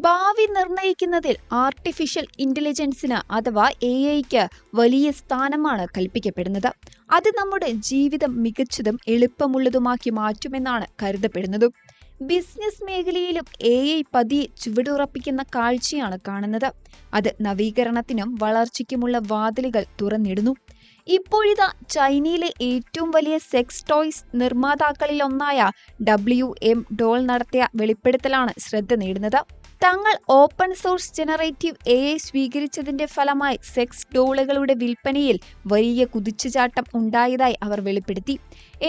ഭാവി നിർണയിക്കുന്നതിൽ ആർട്ടിഫിഷ്യൽ ഇന്റലിജൻസിന് അഥവാ എ ഐക്ക് വലിയ സ്ഥാനമാണ് കൽപ്പിക്കപ്പെടുന്നത്. അത് നമ്മുടെ ജീവിതം മികച്ചതും എളുപ്പമുള്ളതുമാക്കി മാറ്റുമെന്നാണ് കരുതപ്പെടുന്നതും. ബിസിനസ് മേഖലയിലും എ ഐ പതിയെ ചുവടുറപ്പിക്കുന്ന കാഴ്ചയാണ് കാണുന്നത്. അത് നവീകരണത്തിനും വളർച്ചയ്ക്കുമുള്ള വാതിലുകൾ തുറന്നിടുന്നു. ഇപ്പോഴിതാ ചൈനയിലെ ഏറ്റവും വലിയ സെക്സ് ടോയ്സ് നിർമ്മാതാക്കളിലൊന്നായ ഡബ്ല്യു എം ഡോൾ നടത്തിയ വെളിപ്പെടുത്തലാണ് ശ്രദ്ധ നേടുന്നത്. തങ്ങൾ open source generative A I സ്വീകരിച്ചതിന്റെ ഫലമായി സെക്സ് ഡോളുകളുടെ വിൽപ്പനയിൽ വലിയ കുതിച്ചുചാട്ടം ഉണ്ടായതായി അവർ വെളിപ്പെടുത്തി.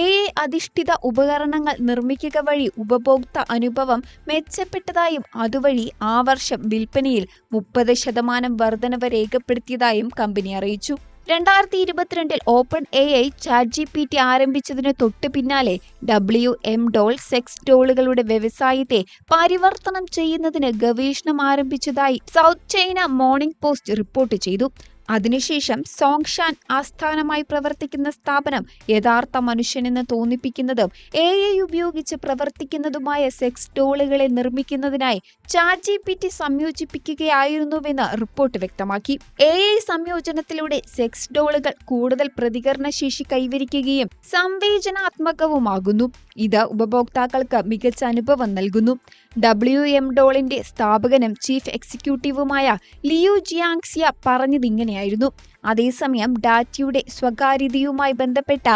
എ ഐ അധിഷ്ഠിത ഉപകരണങ്ങൾ നിർമ്മിക്കുക വഴി ഉപഭോക്തൃ അനുഭവം മെച്ചപ്പെട്ടതായും അതുവഴി ആ വർഷം വിൽപ്പനയിൽ മുപ്പത് ശതമാനം വർധനവ് രേഖപ്പെടുത്തിയതായും കമ്പനി അറിയിച്ചു. രണ്ടായിരത്തി ഇരുപത്തിരണ്ടിൽ open A I chat G P T ആരംഭിച്ചതിന് തൊട്ട് പിന്നാലെ ഡബ്ല്യു എം ഡോൾ സെക്സ് ഡോളുകളുടെ വ്യവസായത്തെ പരിവർത്തനം ചെയ്യുന്നതിന് ഗവേഷണം ആരംഭിച്ചതായി south China morning post report ചെയ്തു. അതിനുശേഷം സോങ്ഷാൻ ആസ്ഥാനമായി പ്രവർത്തിക്കുന്ന സ്ഥാപനം യഥാർത്ഥ മനുഷ്യനെന്ന് തോന്നിപ്പിക്കുന്നതും എ ഐ ഉപയോഗിച്ച് പ്രവർത്തിക്കുന്നതുമായ സെക്സ് ടോളുകളെ നിർമ്മിക്കുന്നതിനായി ചാറ്റ് ജി പി ടി സംയോജിപ്പിക്കുകയായിരുന്നുവെന്ന് റിപ്പോർട്ട് വ്യക്തമാക്കി. എ ഐ സംയോജനത്തിലൂടെ സെക്സ് ഡോളുകൾ കൂടുതൽ പ്രതികരണശേഷി കൈവരിക്കുകയും സംവേചനാത്മകവുമാകുന്നു. ഇത് ഉപഭോക്താക്കൾക്ക് മികച്ച അനുഭവം നൽകുന്നു. ഡബ്ല്യു എം ഡോളിന്റെ സ്ഥാപകനും ചീഫ് എക്സിക്യൂട്ടീവുമായ ലിയു ജിയാങ്സിയ പറഞ്ഞതിങ്ങനെയായിരുന്നു അതേസമയം ഡാറ്റയുടെ സ്വകാര്യതയുമായി ബന്ധപ്പെട്ട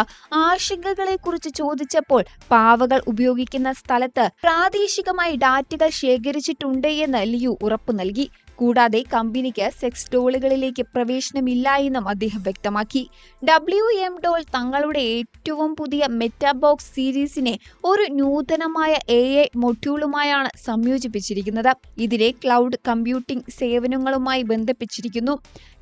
ആശങ്കകളെ കുറിച്ച് ചോദിച്ചപ്പോൾ പാവകൾ ഉപയോഗിക്കുന്ന സ്ഥലത്ത് പ്രാദേശികമായി ഡാറ്റകൾ ശേഖരിച്ചിട്ടുണ്ട് എന്ന് ലിയു ഉറപ്പു നൽകി. കൂടാതെ കമ്പനിക്ക് സെക്സ് ഡോളുകളിലേക്ക് പ്രവേശനമില്ല എന്നും അദ്ദേഹം വ്യക്തമാക്കി. ഡബ്ല്യു എം ഡോൾ തങ്ങളുടെ ഏറ്റവും പുതിയ മെറ്റാബോക്സ് സീരീസിനെ ഒരു നൂതനമായ എ ഐ മൊഡ്യൂളുമായാണ് സംയോജിപ്പിച്ചിരിക്കുന്നത്. ഇതിനെ ക്ലൗഡ് കമ്പ്യൂട്ടിംഗ് സേവനങ്ങളുമായി ബന്ധിപ്പിച്ചിരിക്കുന്നു.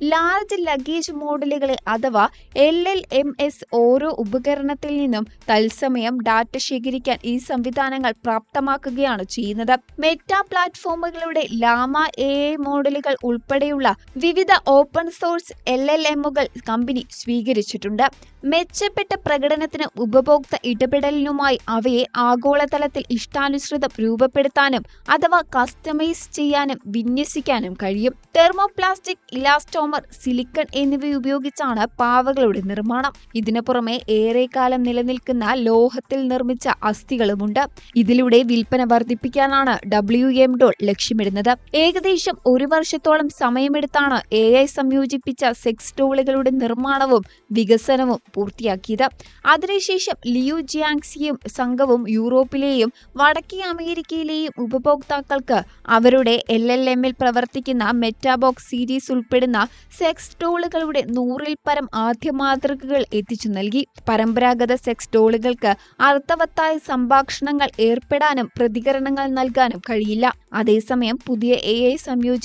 ലാർജ് ലഗേജ് മോഡലുകളെ അഥവാ എൽ എൽ എം എസ് ഓരോ ഉപകരണത്തിൽ നിന്നും തത്സമയം ഡാറ്റ ശേഖരിക്കാൻ ഈ സംവിധാനങ്ങൾ പ്രാപ്തമാക്കുകയാണ് ചെയ്യുന്നത്. മെറ്റാ പ്ലാറ്റ്ഫോമുകളുടെ ലാമ എ മോഡലുകൾ ഉൾപ്പെടെയുള്ള വിവിധ ഓപ്പൺ സോഴ്സ് എൽ എൽ എമ്മുകൾ കമ്പനി സ്വീകരിച്ചിട്ടുണ്ട്. മെച്ചപ്പെട്ട പ്രകടനത്തിന് ഉപഭോക്തൃ ഇടപെടലിനുമായി അവയെ ആഗോളതലത്തിൽ ഇഷ്ടാനുസൃതം രൂപപ്പെടുത്താനും അഥവാ കസ്റ്റമൈസ് ചെയ്യാനും വിന്യസിക്കാനും കഴിയും. തെർമോപ്ലാസ്റ്റിക് ഇലാസ്റ്റോമർ സിലിക്കൺ എന്നിവ ഉപയോഗിച്ചാണ് പാവകളുടെ നിർമ്മാണം. ഇതിനു പുറമെ ഏറെക്കാലം നിലനിൽക്കുന്ന ലോഹത്തിൽ നിർമ്മിച്ച അസ്ഥികളുമുണ്ട്. ഇതിലൂടെ വിൽപ്പന വർദ്ധിപ്പിക്കാനാണ് ഡബ്ല്യു എം ഡോൾ ലക്ഷ്യമിടുന്നത്. ഏകദേശം ഒരു വർഷത്തോളം സമയമെടുത്താണ് എ ഐ സംയോജിപ്പിച്ച സെക്സ് ടോളുകളുടെ നിർമ്മാണവും വികസനവും പൂർത്തിയാക്കിയത്. അതിനുശേഷം ലിയു ജിയാങ്സിയും സംഘവും യൂറോപ്പിലെയും വടക്കേ അമേരിക്കയിലെയും ഉപഭോക്താക്കൾക്ക് അവരുടെ എൽ എൽ എമ്മിൽ പ്രവർത്തിക്കുന്ന മെറ്റാബോക്സ് സീരീസ് ഉൾപ്പെടുന്ന സെക്സ് ടോളുകളുടെ നൂറിൽ പരം ആദ്യ മാതൃകകൾ എത്തിച്ചു നൽകി. പരമ്പരാഗത സെക്സ് ടോളുകൾക്ക് അർത്ഥവത്തായ സംഭാഷണങ്ങൾ ഏർപ്പെടാനും പ്രതികരണങ്ങൾ നൽകാനും കഴിയില്ല. അതേസമയം പുതിയ എ ഐ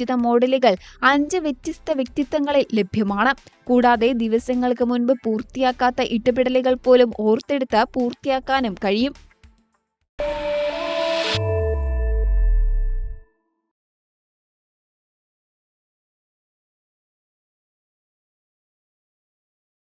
ഉചിത മോഡലുകൾ അഞ്ച് വ്യത്യസ്ത വ്യക്തിത്വങ്ങളിൽ ലഭ്യമാണ്. കൂടാതെ ദിവസങ്ങൾക്ക് മുൻപ് പൂർത്തിയാക്കാത്ത ഇട്ടപെടലുകൾ പോലും ഓർത്തെടുത്ത് പൂർത്തിയാക്കാനും കഴിയും.